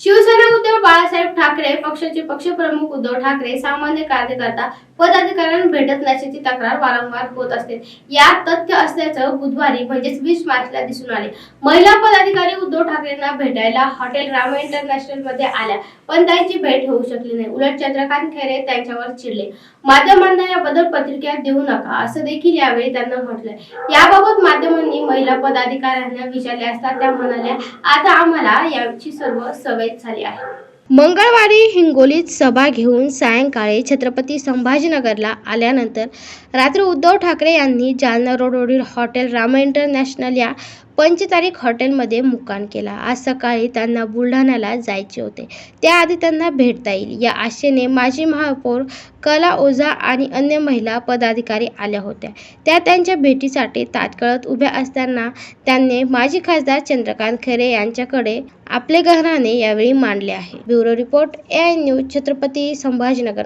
शिवसेना उद्धव बाळासाहेब ठाकरे पक्षाचे पक्षप्रमुख उद्धव ठाकरे सामान्य कार्यकर्ता पदाधिकाऱ्यांना भेटत नसल्याची तक्रार वारंवार होत असते. यात तथ्य असल्याचं बुधवारी म्हणजेच वीस मार्चला दिसून आले. महिला पदाधिकारी उद्धव ठाकरेंना भेटायला हॉटेल रामा इंटरनॅशनलमध्ये आल्या पण त्यांची भेट होऊ शकली नाही. उलट चंद्रकांत खैरे त्यांच्यावर चिडले. माध्यमांना याबद्दल पत्रिका देऊ नका असं देखील यावेळी त्यांना म्हटलंय. याबाबत माध्यमांनी महिला पदाधिकाऱ्यांना विचारले असता त्या म्हणाल्या आता आम्हाला याची सर्व सवय झाली आहे. मंगळवारी हिंगोलीत सभा घेऊन सायंकाळी छत्रपती संभाजीनगरला आल्यानंतर रात्री उद्धव ठाकरे यांनी जालना रोडवरील हॉटेल रामा इंटरनॅशनल या पंचतारीख हॉटेलमध्ये मुक्काम केला. आज सकाळी त्यांना बुलढाण्याला जायचे होते. त्याआधी त्यांना भेटता येईल. या आशेने माजी महापौर कला ओझा आणि अन्य महिला पदाधिकारी आल्या होत्या. त्या त्यांच्या भेटीसाठी तात्काळत उभ्या असताना त्यांनी माजी खासदार चंद्रकांत खैरे यांच्याकडे आपले घराणे यावेळी मांडले आहे. Bureau report A news Chhatrapati Sambhajinagar.